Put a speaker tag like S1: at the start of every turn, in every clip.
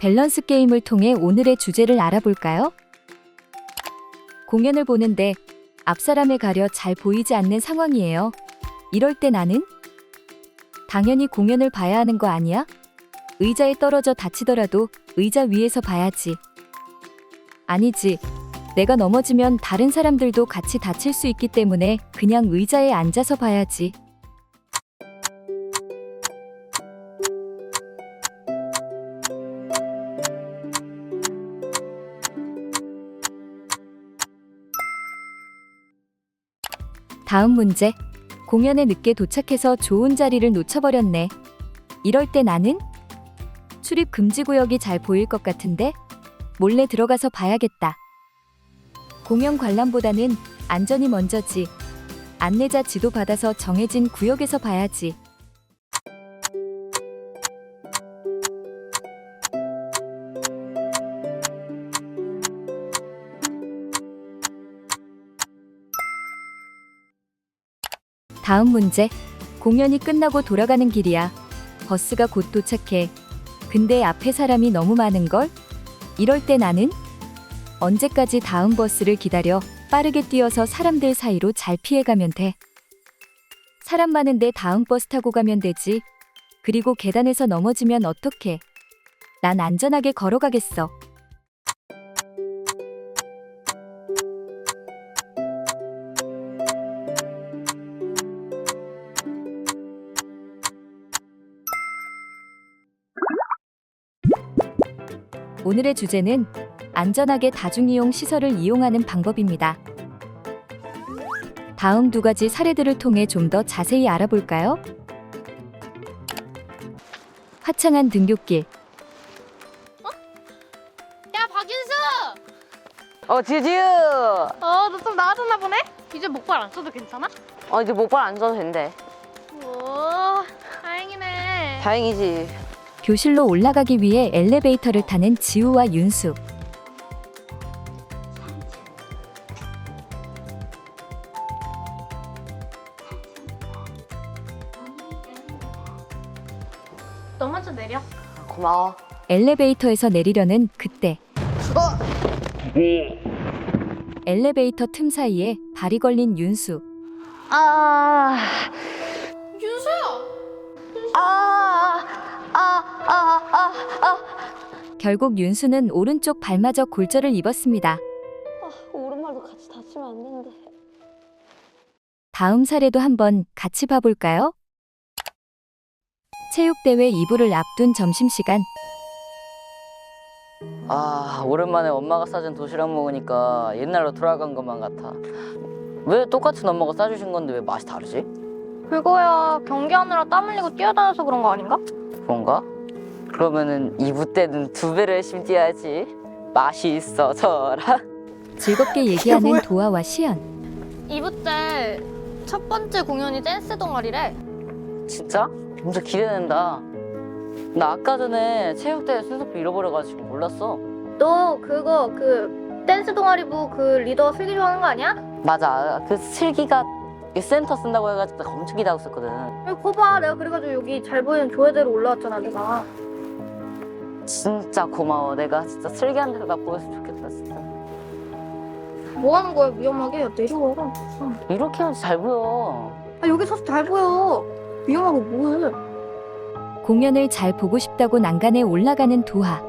S1: 밸런스 게임을 통해 오늘의 주제를 알아볼까요? 공연을 보는데 앞 사람에 가려 잘 보이지 않는 상황이에요. 이럴 때 나는 당연히 공연을 봐야 하는 거 아니야? 의자에 떨어져 다치더라도 의자 위에서 봐야지. 아니지. 내가 넘어지면 다른 사람들도 같이 다칠 수 있기 때문에 그냥 의자에 앉아서 봐야지. 다음 문제. 공연에 늦게 도착해서 좋은 자리를 놓쳐버렸네. 이럴 때 나는 출입 금지 구역이 잘 보일 것 같은데 몰래 들어가서 봐야겠다. 공연 관람보다는 안전이 먼저지. 안내자 지도 받아서 정해진 구역에서 봐야지. 다음 문제. 공연이 끝나고 돌아가는 길이야. 버스가 곧 도착해. 근데 앞에 사람이 너무 많은 걸? 이럴 때 나는 언제까지 다음 버스를 기다려 빠르게 뛰어서 사람들 사이로 잘 피해가면 돼. 사람 많은데 다음 버스 타고 가면 되지. 그리고 계단에서 넘어지면 어떡해. 난 안전하게 걸어가겠어. 오늘의 주제는 안전하게 다중이용 시설을 이용하는 방법입니다. 다음 두 가지 사례들을 통해 좀 더 자세히 알아볼까요? 화창한 등굣길,
S2: 야 박윤수!
S3: 어 지지유
S2: 어 너 좀 나아졌나 보네? 이제 목발 안 써도 괜찮아?
S3: 어 이제 목발 안 써도 된대
S2: 오 다행이네
S3: 다행이지
S1: 교실로 올라가기 위해 엘리베이터를 타는 지우와 윤수.
S2: 너 먼저 내려
S3: 고마워
S1: 엘리베이터에서 내리려는 그때. 엘리베이터 틈 사이에 발이 걸린 윤수.
S3: 아
S2: 윤수야!
S3: 아, 아, 아, 아, 아.
S1: 결국 윤수는 오른쪽 발마저 골절을 입었습니다.
S3: 아, 오른발도 같이 다치면 안 되는데.
S1: 다음 사례도 한번 같이 봐볼까요? 체육대회 2부를 앞둔 점심시간.
S4: 아 오랜만에 엄마가 싸준 도시락 먹으니까 옛날로 돌아간 것만 같아 왜 똑같은 엄마가 싸주신 건데 왜 맛이 다르지?
S2: 그거야 경기하느라 땀 흘리고 뛰어다녀서 그런 거 아닌가?
S4: 그런가? 그러면은 2부 때는 두 배로 열심히 뛰어야지 맛이 있어서라
S1: 즐겁게 얘기하는 도아와 시연.
S2: 2부 때 첫 번째 공연이 댄스 동아리래
S4: 진짜? 엄청 기대된다 나 아까 전에 체육대회 순서표 잃어버려가지고 몰랐어
S2: 너 그거 그 댄스 동아리 부 그 리더 슬기 좋아하는 거 아니야?
S4: 맞아 그 슬기가 이 센터 쓴다고 해가지고 내가 엄청 기대하고 있었거든.
S2: 여기 거봐. 내가 그래가지고 여기 잘 보이는 조회대로 올라왔잖아 내가.
S4: 진짜 고마워. 내가 진짜 슬기한테 나 보였으면 좋겠다 진짜.
S2: 뭐 하는 거야? 위험하게? 야, 내려와.
S4: 이렇게 하면 잘 보여.
S2: 아 여기 서서 잘 보여. 위험하고 뭐해?
S1: 공연을 잘 보고 싶다고 난간에 올라가는 도하.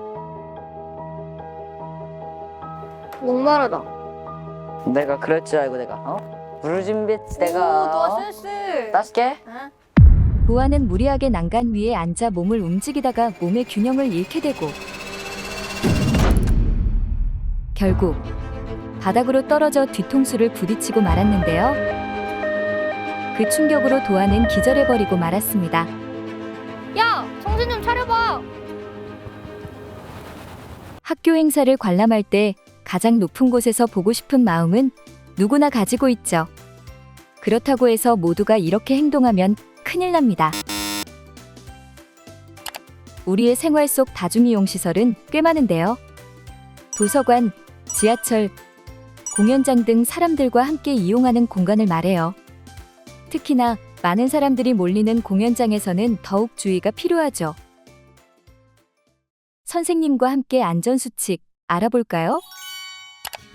S2: 목마르다.
S4: 내가 그럴 줄 알고 내가 어? 물 준비했지 내가 어?
S2: 센스
S4: 따실게
S1: 도하는 무리하게 난간 위에 앉아 몸을 움직이다가 몸의 균형을 잃게 되고 결국 바닥으로 떨어져 뒤통수를 부딪히고 말았는데요. 그 충격으로 도하는 기절해버리고 말았습니다.
S2: 야 정신 좀 차려봐
S1: 학교 행사를 관람할 때 가장 높은 곳에서 보고 싶은 마음은 누구나 가지고 있죠. 그렇다고 해서 모두가 이렇게 행동하면 큰일 납니다. 우리의 생활 속 다중이용 시설은 꽤 많은데요. 도서관, 지하철, 공연장 등 사람들과 함께 이용하는 공간을 말해요. 특히나 많은 사람들이 몰리는 공연장에서는 더욱 주의가 필요하죠. 선생님과 함께 안전수칙 알아볼까요?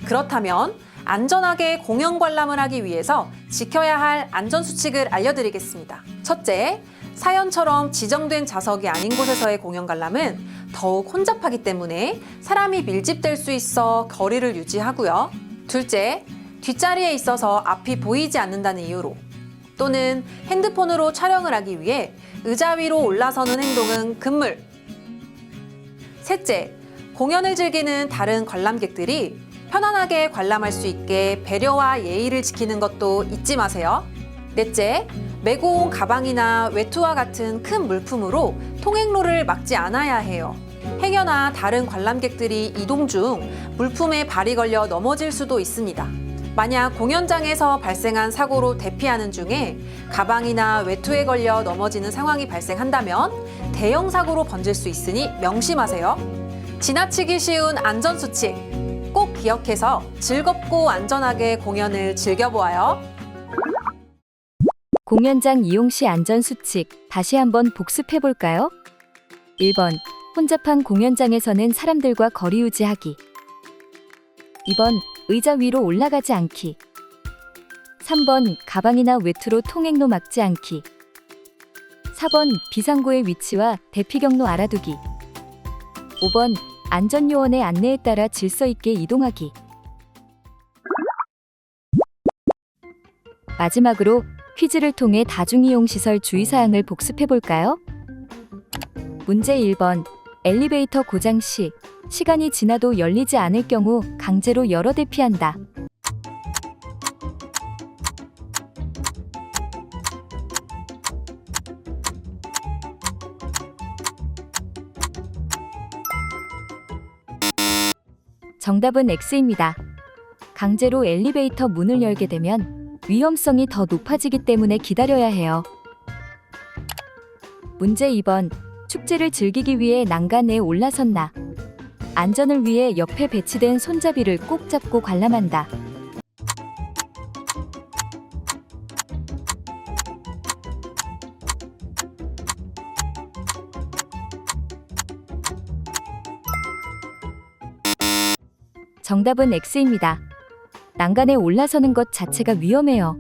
S5: 그렇다면 안전하게 공연 관람을 하기 위해서 지켜야 할 안전 수칙을 알려드리겠습니다. 첫째, 사연처럼 지정된 좌석이 아닌 곳에서의 공연 관람은 더욱 혼잡하기 때문에 사람이 밀집될 수 있어 거리를 유지하고요. 둘째, 뒷자리에 있어서 앞이 보이지 않는다는 이유로 또는 핸드폰으로 촬영을 하기 위해 의자 위로 올라서는 행동은 금물. 셋째, 공연을 즐기는 다른 관람객들이 편안하게 관람할 수 있게 배려와 예의를 지키는 것도 잊지 마세요. 넷째, 메고 온 가방이나 외투와 같은 큰 물품으로 통행로를 막지 않아야 해요. 행여나 다른 관람객들이 이동 중 물품에 발이 걸려 넘어질 수도 있습니다. 만약 공연장에서 발생한 사고로 대피하는 중에 가방이나 외투에 걸려 넘어지는 상황이 발생한다면 대형 사고로 번질 수 있으니 명심하세요. 지나치기 쉬운 안전수칙 꼭 기억해서 즐겁고 안전하게 공연을 즐겨보아요.
S1: 공연장 이용 시 안전수칙 다시 한번 복습해 볼까요? 1번. 혼잡한 공연장에서는 사람들과 거리 유지하기. 2번. 의자 위로 올라가지 않기. 3번. 가방이나 외투로 통행로 막지 않기. 4번. 비상구의 위치와 대피 경로 알아두기. 5번. 안전요원의 안내에 따라 질서 있게 이동하기. 마지막으로 퀴즈를 통해 다중이용 시설 주의사항을 복습해 볼까요? 문제 1번. 엘리베이터 고장 시 시간이 지나도 열리지 않을 경우 강제로 열어 대피한다. 정답은 X입니다. 강제로 엘리베이터 문을 열게 되면 위험성이 더 높아지기 때문에 기다려야 해요. 문제 2번. 축제를 즐기기 위해 난간에 올라섰나? 안전을 위해 옆에 배치된 손잡이를 꼭 잡고 관람한다. 정답은 X입니다. 난간에 올라서는 것 자체가 위험해요.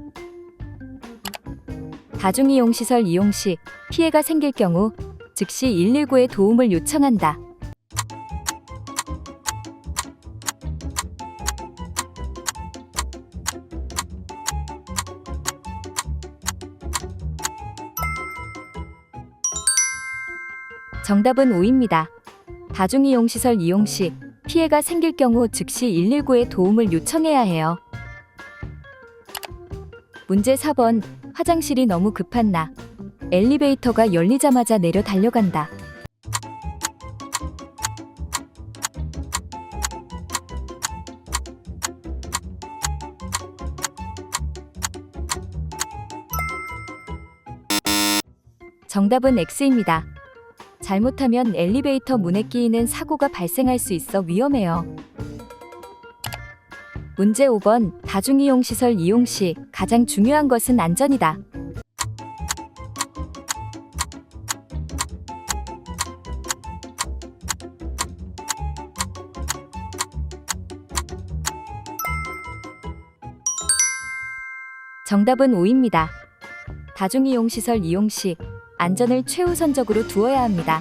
S1: 다중이용 시설 이용 시 피해가 생길 경우 즉시 119에 도움을 요청한다. 정답은 5입니다. 다중이용 시설 이용 시 피해가 생길 경우 즉시 119에 도움을 요청해야 해요. 문제 4번. 화장실이 너무 급한 나. 엘리베이터가 열리자마자 내려 달려간다. 정답은 X입니다. 잘못하면 엘리베이터 문에 끼이는 사고가 발생할 수 있어 위험해요. 문제 5번. 다중이용 시설 이용 시 가장 중요한 것은 안전이다. 정답은 5입니다. 다중이용 시설 이용 시 안전을 최우선적으로 두어야 합니다.